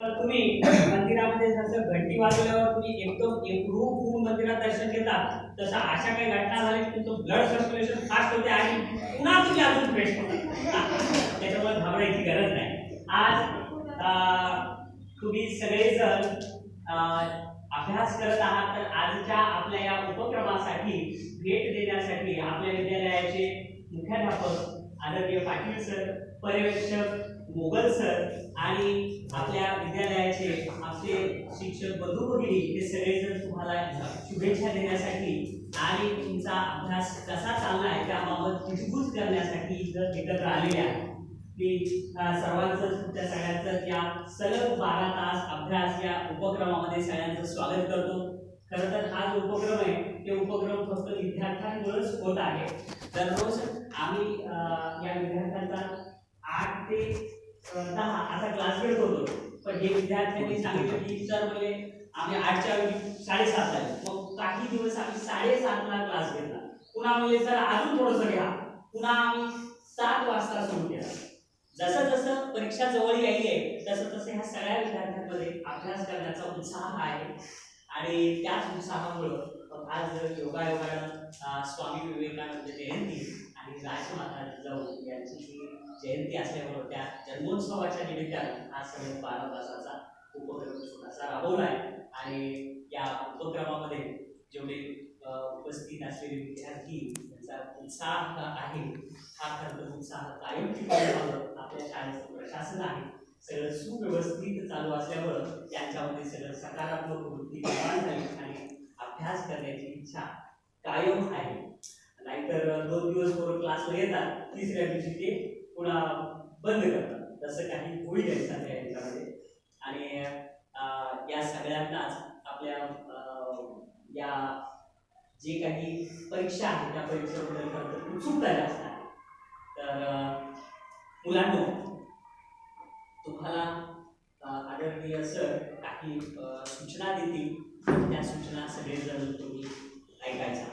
तर तुम्ही मंदिरामध्ये जसं घंटी वाजवल्यावर तुम्ही एकदम एकरूप होऊन मंदिरात दर्शन घेतात तसं अशा काही घटना झाल्या की तुमचं ब्लड सर्क्युलेशन फास्ट होते आणि पुन्हा तुम्ही अजून फ्रेश होता. त्याच्यामुळे घाबरायची गरज नाही. आज तुम्ही सगळेजण अभ्यास करत आहात तर आजच्या आपल्या या उपक्रमासाठी भेट देण्यासाठी आपल्या विद्यालयाचे मुख्याध्यापक आदरणीय पाटील सर पर्यवेक्षक मोगल सर आणि आपल्या विद्यालयाचे आपले शिक्षक बंधू भगिनी हे सगळेजण तुम्हाला शुभेच्छा देण्यासाठी आणि तुमचा अभ्यास कसा चालला आहे त्याबाबत कुजबूज करण्यासाठी इथं एकत्र आलेले आहे मी सर्वांचं तुमच्या सगळ्यांचं या सलग बारा तास अभ्यास या उपक्रमामध्ये सगळ्यांचं स्वागत करतो. खरं तर हा जो उपक्रम आहे. ते उपक्रम फक्त विद्यार्थ्यांमुळेच होत आहे. दररोज आम्ही या विद्यार्थ्यांचा आठ ते दहा असा क्लास घेत होतो. पण हे विद्यार्थ्यांनी सांगितलं की सर म्हणजे आम्ही आठच्या ऐवजी साडेसातला आहे मग काही दिवस आम्ही साडेसातला क्लास घेतला. पुन्हा म्हणजे सर अजून थोडंसं घ्या. पुन्हा आम्ही सात वाजता सुरू केला. जसं जसं परीक्षा जवळ यायली आहे तसं तसं ह्या सगळ्या विद्यार्थ्यांमध्ये अभ्यास करण्याचा उत्साह आहे. आणि त्याच उत्साहामुळं आज योगायोगानं स्वामी विवेकानंद जयंती आणि राजमाता जिजाऊ यांची जयंती असल्यामुळे त्या जन्मोत्सवाच्या निमित्तानं हा सण बारा तासाचा उपक्रम छोटासा राबवला आहे. आणि या उपक्रमामध्ये जेवढे उपस्थित असलेले विद्यार्थी त्यांचा उत्साह आहे हा खरं तर उत्साह कायम ठिकाणी आपल्या शाळेचं प्रशासन आहे. सगळं सुव्यवस्थित चालू असल्यामुळं त्यांच्यामध्ये सगळं सकारात्मक वृत्ती निर्माण झाली आणि अभ्यास करण्याची इच्छा कायम आहे. नाहीतर दोन दिवस बरोबर क्लासला येतात. तिसऱ्या दिवशी ते पुन्हा बंद करतात. तसं काही होईल नाही सध्या याच्यामध्ये. आणि या सगळ्यांनाच आपल्या या जे काही परीक्षा आहेत त्या परीक्षेबद्दल खरं तर उत्सुकता जास्त आहे. तर मुलांनो तुम्हाला आदरणीय सर काही सूचना देतील त्या सूचना सगळेजण तुम्ही ऐकायचा.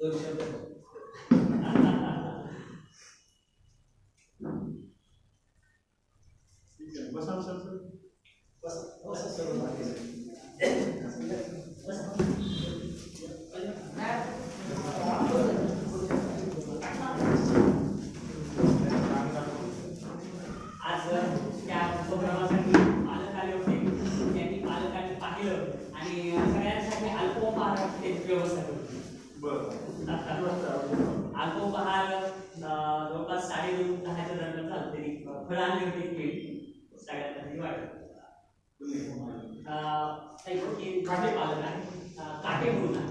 दोन शब्द. बसा सर आज त्या उपक्रमासाठी पालक आले होते त्यांनी पालकांनी पाहिलं आणि सगळ्यांसाठी अल्पोपहाराची त्यांची व्यवस्था केली अल्पोपहार अं, जवळपास दरम्यान झालं तरी फळं आणली होती. केळी वाटत काही काटे पालक आहे. काटे म्हणून आहे.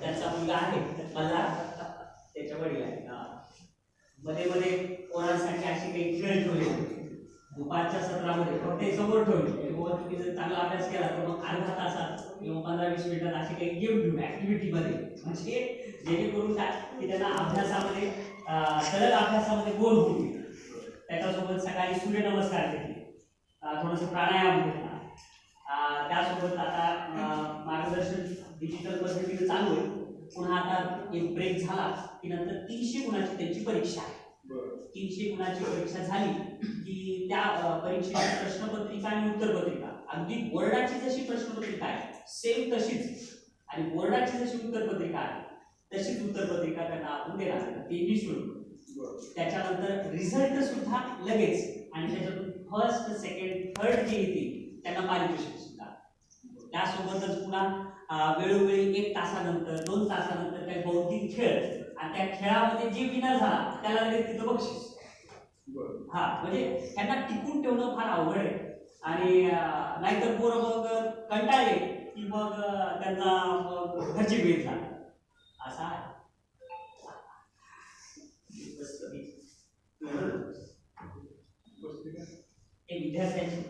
त्यांचा मुलगा आहे. मला त्याच्या वडील आहे हा. मध्ये मध्ये पोरांसाठी अशी काही खेळ ठेवले दुपारच्या सत्रामध्ये. फक्त हे समोर ठेवले. तुम्ही जर चांगला अभ्यास केला तर मग अर्धा तासात किंवा पंधरा वीस मिनिटात अशी काही गेम घेऊ ऍक्टिव्हिटी मध्ये. म्हणजे जेणेकरून काय? की त्यांना अभ्यासामध्ये सलग अभ्यासामध्ये गोल होईल. त्याच्यासोबत सकाळी सूर्यनमस्कार घेतले थोडंसं प्राणायाम घेतला त्यासोबत आता मार्गदर्शन डिजिटल पद्धतीने चालू आहे. पुन्हा आता एक ब्रेक झाला की नंतर तीनशे गुणाची त्यांची परीक्षा आहे. तीनशे गुणाची परीक्षा झाली की त्या परीक्षेची प्रश्नपत्रिका आणि उत्तरपत्रिका. अगदी बोर्डाची जशी प्रश्नपत्रिका आहे सेम तशीच. आणि बोर्डाची जशी उत्तरपत्रिका आहे तशीच उत्तरपत्रिका त्यांना आपण देणार. ते निशुल्क त्याच्यानंतर रिझल्ट सुद्धा लगेच. आणि त्याच्यातून फर्स्ट सेकंड थर्ड जे येतील त्यांना पारितोषिक सुद्धा. त्यासोबतच पुन्हा वेळोवेळी एक तासानंतर दोन तासानंतर काही बौद्धिक खेळ. आणि त्या खेळामध्ये जे विनर झाला त्याला लगेच तिथं बक्षीस. हा म्हणजे त्यांना टिकून ठेवणं फार अवघड आहे. आणि नाहीतर पोरं मग कंटाळले की मग त्यांना मग घरची भेट झाली. असा आहे. हे विद्यार्थ्यांची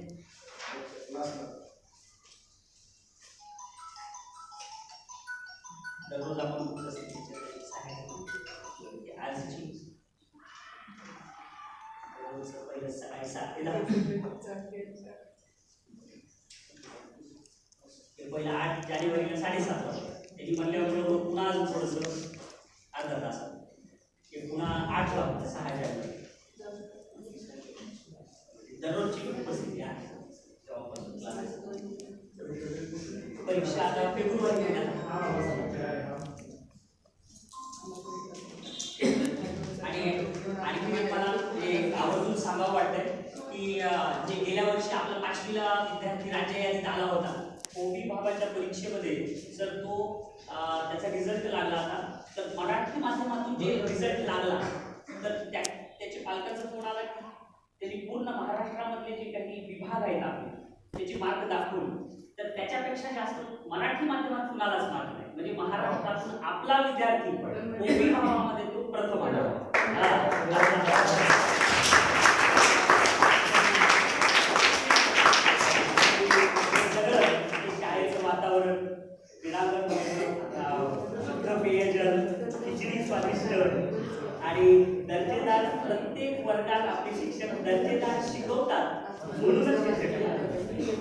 फेब्रुवारी महिन्यात आणि आणखी एक मला एक आवर्जून सांगावं वाटतंय की जे गेल्या वर्षी आपला पाचवीला विद्यार्थी राज्य यादीत आला होता ओबी बाबाच्या परीक्षेमध्ये जर तो त्याचा रिझल्ट लागला होता तर मराठी माध्यमातून जे रिझल्ट लागला तर त्या त्याच्या पालकाचा फोन आला की त्यांनी पूर्ण महाराष्ट्रामधले जे काही विभाग आहेत आपले त्याची मार्क दाखवून तर त्याच्यापेक्षा जास्त मराठी माध्यमात कुणालाच मार्क नाही म्हणजे महाराष्ट्रातून आपला विद्यार्थी ओबी भावामध्ये तो प्रथम आला. शाळेचं वातावरण शुद्ध पेयजल खिचडी स्वादिष्ट आणि दर्जेदार प्रत्येक वर्गात आपले शिक्षक दर्जेदार शिकवतात म्हणूनच शिक्षक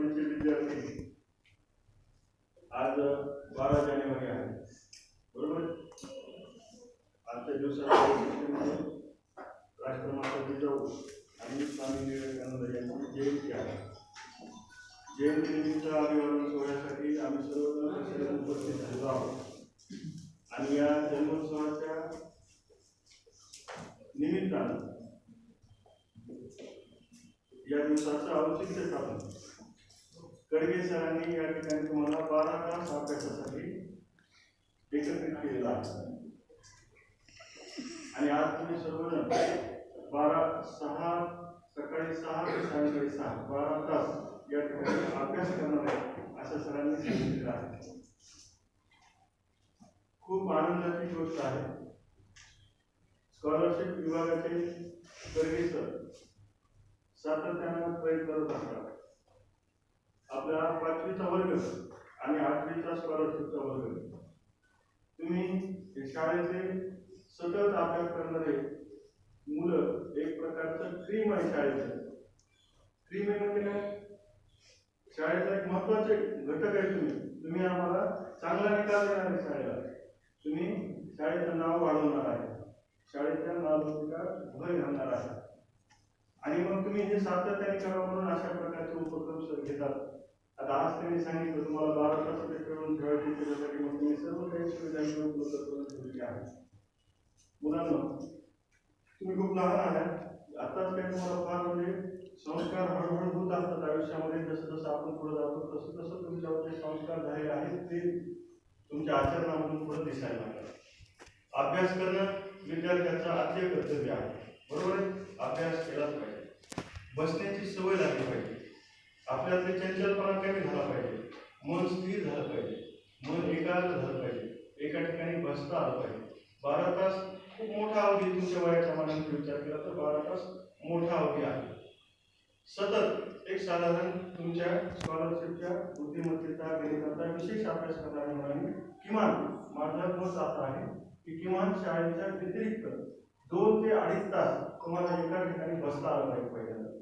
कॉलेजचे विद्यार्थी. आज बारा जानेवारी आहे. बरोबर? आजच्या दिवसात राष्ट्रमाता जिजाऊ आणि स्वामी विवेकानंद यांची जयंती आहे. जयंतीनिमित्त अभिवादन सोहळ्यासाठी आम्ही सर्वजण उपस्थित झालो आहोत. आणि या जन्मोत्सवाच्या निमित्तानं या दिवसाचं औचित्य साधन कडवे सरांनी या ठिकाणी तुम्हाला बारा तास अभ्यासासाठी एकत्रित केलेला आणि आज तुम्ही सर्वजण बारा सहा सकाळी सहा ते सायंकाळी सहा बारा तास या ठिकाणी अभ्यास करणार आहे असं सरांनी सांगितलेलं आहे. खूप आनंदाची गोष्ट आहे. स्कॉलरशिप विभागाचे कर्गे सर सातत्यानं प्रयत्न करत असतात. आपला पाचवीचा वर्ग आणि आठवीचा स्कॉलरशिपचा वर्ग. तुम्ही शाळेचे सतत अभ्यास करणारे मुलं एक प्रकारचं क्रीम आहे शाळेचं. क्रीम आहे म्हणजे काय? शाळेचा एक महत्त्वाचे घटक आहे तुम्ही. तुम्ही आम्हाला चांगला निकाल देणार आहे शाळेला. तुम्ही शाळेचं नाव वाढवणार आहे. शाळेच्या नावाचा भय घालणार आहे. आणि मग तुम्ही हे सातत्याने करा म्हणून अशा प्रकारचे उपक्रम घेतात. आज त्यांनी सांगितलं तुम्हाला बारा तास खेळून खेळायची त्याच्यासाठी मग तुम्ही सर्व काही सुविधा उपलब्ध करून ठेवलेली आहे मुलांना तुम्ही खूप लहान आहात. आताच काही तुम्हाला फार म्हणजे संस्कार हळूहळू होत असतात. आयुष्यामध्ये जसं जसं आपण पुढे जातो तसं तसं तुमच्यावर जे संस्कार झालेले आहेत ते तुमच्या आचरणामधून पुढे दिसायला लागतात. अभ्यास करणं विद्यार्थ्याचं आद्य कर्तव्य आहे. बरोबर अभ्यास केलाच पाहिजे. बसण्याची सवय लागली पाहिजे. आपल्यातले चंचलपणा कमी झाला पाहिजे. मन स्थिर झालं पाहिजे. मन एकाग्र झालं पाहिजे. एका ठिकाणी बसता आलं पाहिजे. बारा तास खूप मोठा अवधी तुमच्या वयाच्या मानाने विचार केला तर बारा तास मोठा अवधी आहे. सतत एक साधारण तुमच्या स्कॉलरशिपच्या बुद्धिमत्तेचा गणिताचा विशेष अभ्यास करणाऱ्या मुलांनी किमान माझं मत आता आहे की किमान शाळेच्या व्यतिरिक्त दोन ते अडीच तास तुम्हाला एका ठिकाणी बसता आलं पाहिजे. पहिल्यांदा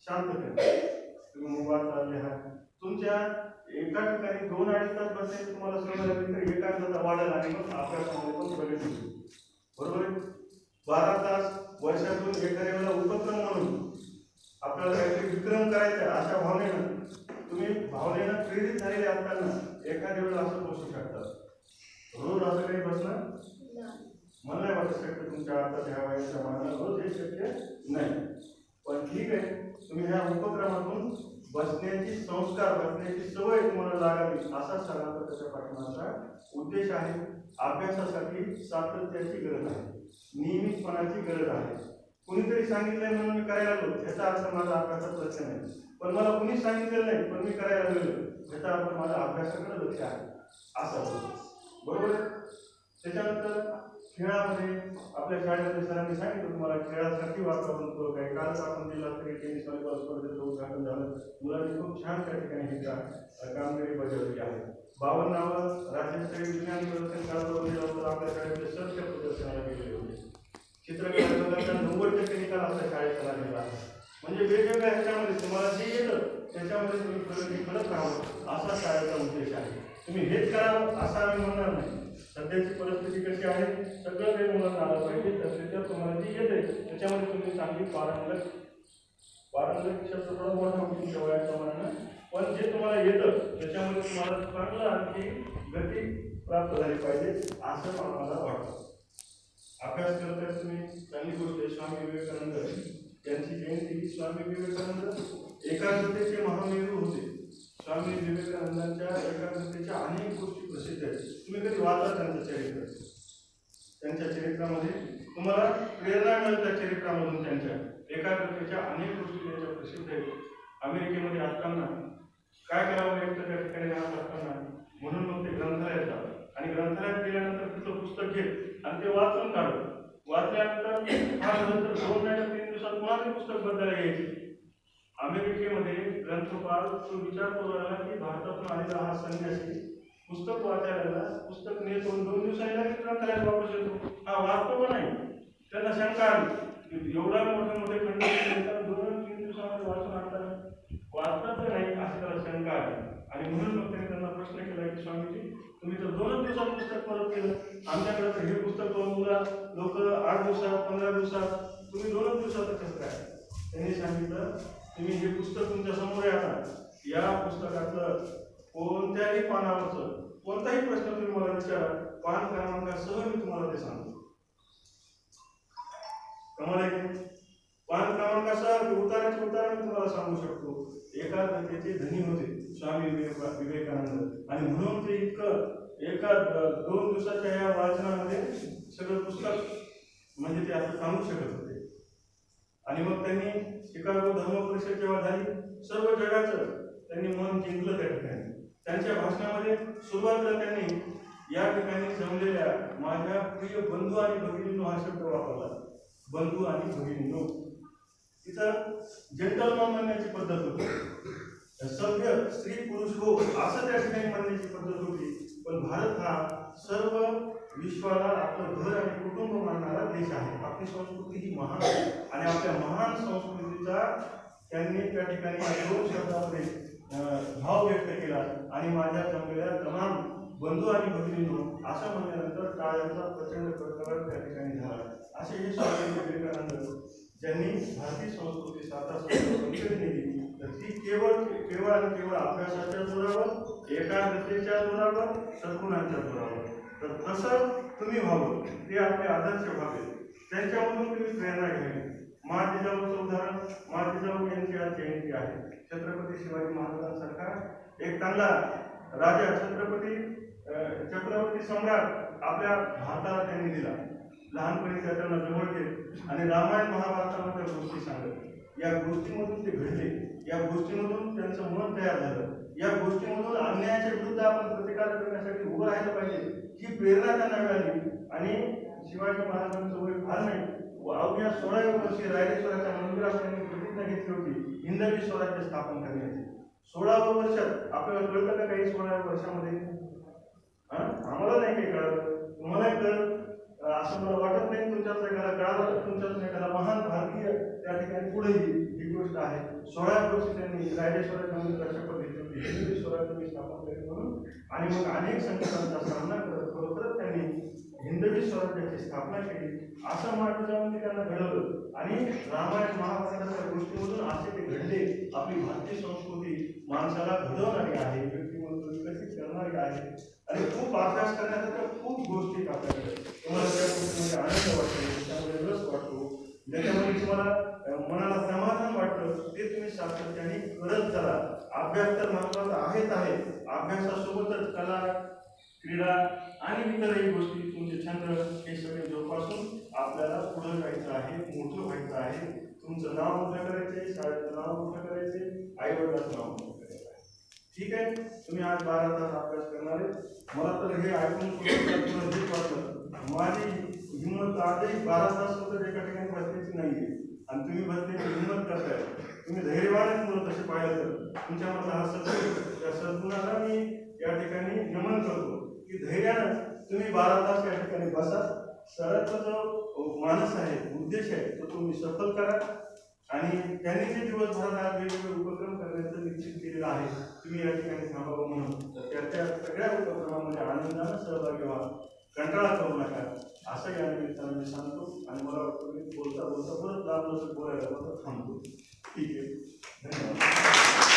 शांततेने तुम्ही मोबाईल चालले आहात तुमच्या एका ठिकाणी दोन अडीच तास बसेल तुम्हाला सवय लागली तर एकाग्रता वाढेल आणि मग अभ्यासामध्ये पण प्रगती होईल. बरोबर आहे? बारा तास वर्षातून एखाद्या वेळेला उपक्रम म्हणून आपल्याला काहीतरी विक्रम करायचा आहे अशा भावनेनं तुम्ही भावनेनं प्रेरित झालेले असताना एखाद्या वेळेला असं बसू शकता रोज असं काही बसणं मला नाही वाटत शक्य तुमच्या आता ह्या वयाच्या मानाला रोज हे शक्य नाही. पण ठीक आहे तुम्ही ह्या उपक्रमातून बसण्याची संस्कार बसण्याची सवय तुम्हाला लागावी असा सणाचा त्याच्या पाठिंबाचा उद्देश आहे. अभ्यासासाठी सातत्याची गरज आहे. नियमितपणाची गरज आहे. कुणीतरी सांगितलंय म्हणून मी करायला लागलो याचा अर्थ माझा अभ्यासात लक्ष नाही. पण मला कुणीच सांगितलेलं नाही पण मी करायला लागलो ह्याचा अर्थ माझ्या अभ्यासाकडे लक्ष आहे. असं बरोबर? त्याच्यानंतर खेळामध्ये आपल्या शाळेमध्ये सरांनी सांगितलं तुम्हाला खेळासाठी वातावरण पूरक आहे कालच आपण जिल्हास्तरीय टेनिस व्हॉलीबॉल स्पर्धेचं उद्घाटन झालं. मुलांनी खूप छान त्या ठिकाणी ही कामगिरी बजावली आहे. बावन्नावर राज्यस्तरीय विज्ञान प्रदर्शन काल आपल्या शाळेमध्ये सर्व प्रदर्शनाला गेलेले होते चित्रकला विभागाचा नव्वद टक्के निकाल आपल्या शाळेत लागलेला आहे म्हणजे वेगवेगळ्या ह्याच्यामध्ये तुम्हाला जे येतं त्याच्यामध्ये तुम्ही प्रगती करत राहावं असा शाळेचा उद्देश आहे तुम्ही हेच करावं असं आम्ही म्हणणार नाही सध्याची परिस्थिती कशी आहे सगळं ते तुम्हाला आलं पाहिजे. तर त्याच्यात तुम्हाला जे येते त्याच्यामध्ये तुम्ही चांगली पारंगत पारंगत शब्द थोडा मोठा होईल शेवयाच्या पण जे तुम्हाला येतं त्याच्यामध्ये तुम्हाला चांगलं आणखी गती प्राप्त झाली पाहिजे असं आम्हाला वाटतं. अभ्यास करताय तुम्ही चांगली गोष्ट आहे स्वामी विवेकानंद. यांची जयंती स्वामी विवेकानंद एकाग्रतेचे महामेरू होते. स्वामी विवेकानंदांच्या एकाग्रतेच्या अनेक गोष्टी प्रसिद्ध आहेत. तुम्ही कधी वाचा त्यांचं चरित्र? त्यांच्या चरित्रामध्ये तुम्हाला प्रेरणा मिळतात चरित्रामधून त्यांच्या. एकाग्रतेच्या अनेक गोष्टी त्यांच्या प्रसिद्ध आहेत. अमेरिकेमध्ये असताना काय करावं एकटं त्या ठिकाणी राहत असताना? म्हणून मग ते ग्रंथालयात जातात आणि ग्रंथालयात गेल्यानंतर तिथं पुस्तक घेत आणि ते वाचून काढत वाचल्यानंतर हा दोन नाही तीन दिवसात पुन्हा ते पुस्तक बदलायला यायचे. अमेरिकेमध्ये ग्रंथपाल तो विचार करू लागला की भारतातून आलेला हा संन्यासी पुस्तक वाचायला पुस्तक नेतो दोन दिवसांनी लगेच ग्रंथालयात वापस येतो हा वाचतो का नाही त्यांना शंका आली एवढा मोठे मोठे खंड दोन तीन दिवसामध्ये वाचून आणतात वाचतात तर नाही अशी त्याला शंका आली आणि म्हणून मग त्यांनी त्यांना प्रश्न केला की स्वामीजी तुम्ही तर दोनच दिवसात पुस्तक परत केलं. आमच्याकडे तर हे पुस्तक मुला लोक आठ दिवसात पंधरा दिवसात तुम्ही दोनच दिवसात कसं काय त्यांनी सांगितलं तुम्ही हे पुस्तक तुमच्यासमोर आहे आता या पुस्तकातलं कोणत्याही पानावरचं कोणताही प्रश्न तुम्ही मला विचारा पान क्रमांकासह मी तुम्हाला ते सांगतो. कमाल आहे पान क्रमांकासह उताराचे उतारा मी तुम्हाला सांगू शकतो. एकाग्रतेचे धनी होते स्वामी विवेका विवेकानंद. आणि म्हणून ते इतकं एका दोन दिवसाच्या या वाचनामध्ये सगळं पुस्तक म्हणजे ते आता सांगू शकत आणि मग त्यांनी शिकागो धर्म परिषद जेव्हा झाली सर्व जगाचं त्यांनी मन जिंकलं त्या ठिकाणी. त्यांच्या भाषणामध्ये सुरुवातीला त्यांनी या ठिकाणी जमलेल्या माझ्या प्रिय बंधू आणि भगिनींनो हा शब्द वापरला. बंधू आणि भगिनींनो. तिथं जेंटलमॅन म्हणण्याची पद्धत होती. सभ्य स्त्री पुरुष हो असं त्या ठिकाणी म्हणण्याची पद्धत होती. पण भारत हा सर्व विश्वाला आपलं घर आणि कुटुंब मानणारा देश आहे. आपली संस्कृती ही महान आहे आणि आपल्या महान संस्कृतीचा त्यांनी त्या ठिकाणी दोन शब्दामध्ये भाव व्यक्त केला. आणि माझ्या जमलेल्या तमाम बंधू आणि भगिनींनो असं म्हणल्यानंतर टाळ्यांचा प्रचंड प्रकरण त्या ठिकाणी झाला. असे हे स्वामी विवेकानंद ज्यांनी भारतीय संस्कृती आता नेली तर ती केवळ केवळ आणि केवळ अभ्यासाच्या जोरावर एकाग्रतेच्या जोरावर सद्गुणांच्या जोरावर. तर तसं तुम्ही व्हावं ते आपले आदर्श व्हावे. त्यांच्यामधून तुम्ही प्रेरणा घ्यावी. मा जिजाऊचं उदाहरण मा जिजाऊ यांची आज जयंती आहे. छत्रपती शिवाजी महाराजांसारखा एक चांगला राजा छत्रपती छत्रपती सम्राट आपल्या भारताला त्यांनी दिला. लहानपणी त्यांना जवळ घेत आणि रामायण महाभारतामध्ये गोष्टी सांगत. या गोष्टीमधून ते घडले. या गोष्टीमधून त्यांचं मन तयार झालं. या गोष्टीमधून अन्यायाच्या विरुद्ध आपण प्रतिकार करण्यासाठी उभं राहायला पाहिजे. ही प्रेरणा त्यांना मिळाली आणि शिवाजी महाराजांचं वय फार नाही अवघ्या सोळाव्या वर्षी रायरेश्वराच्या मंदिरात त्यांनी प्रतिज्ञा घेतली होती हिंदवी स्वराज्य स्थापन करण्याची. सोळाव्या वर्षात आपल्याला कळतं का काही सोळाव्या वर्षामध्ये? आम्हाला नाही काही कळत. तुम्हालाही कळत? असं मला वाटत नाही तुमच्याच एखादा कळालं तर तुमच्याच एखादा महान भारतीय त्या ठिकाणी पुढे ही गोष्ट आहे. सोळाव्या वर्षी त्यांनी रायरेश्वराच्या मंदिरात शपथ घेतली होती हिंदवी स्वराज्य स्थापन करेन म्हणून आणि मग अनेक संकटांचा सामना करत खरोखरच त्यांनी हिंदवी स्वराज्याची स्थापना केली. असं महाराजांनी त्यांना घडवलं. आणि रामायण महाभारताच्या गोष्टीमधून असे ते घडले. आपली भारतीय संस्कृती माणसाला घडवणारी आहे व्यक्तिमत्व विकसित करणारी आहे. आणि खूप अभ्यास करण्यासारख्या खूप गोष्टी आपल्याकडे तुम्हाला त्या गोष्टीमध्ये आनंद वाटतो त्यामध्ये रस वाटतो. ज्याच्यामध्ये तुम्हाला मनाला समाधान वाटतं ते तुम्ही सातत्याने करत चला. अभ्यास तर महत्त्वाचा आहेच आहे. अभ्यासासोबतच कला क्रीडा आणि इतरही गोष्टी तुमचे छंद हे सगळे जोपासून आपल्याला पुढं जायचं आहे मोठं व्हायचं आहे. तुमचं नाव मोठं करायचे शाळेचं नाव मोठं करायचे आई वडिलांचं नाव मोठं करायचं आहे. ठीक आहे? तुम्ही आज बारा तास अभ्यास करणार आहे मला तर हे ऐकून तुला हेच वाटलं माझी हिंमत आजही बारा तास सुद्धा एका ठिकाणी बसण्याची आहे आणि तुम्ही बसण्याची हिंमत करताय. तुम्ही धैर्यवानच मुलं तसे पाहिलं तर. तुमच्यामधला हा सद्गुण त्या सद्गुणाला मी या ठिकाणी की धैर्यानं तुम्ही बारा तास या ठिकाणी बसा. सरांचा जो माणूस आहे उद्देश आहे तो तुम्ही सफल करा. आणि त्यांनी जे दिवसभरात आज वेगवेगळे उपक्रम करण्याचं निश्चित केलेलं आहे तुम्ही या ठिकाणी थांबावं म्हणून. तर त्या त्या सगळ्या उपक्रमामध्ये आनंदानं सहभागी व्हा. कंटाळा करू नका. असं या निमित्तानं मी सांगतो. आणि मला वाटतं मी बोलता बोलता परत लांब बोलायला थांबतो. ठीक आहे. धन्यवाद.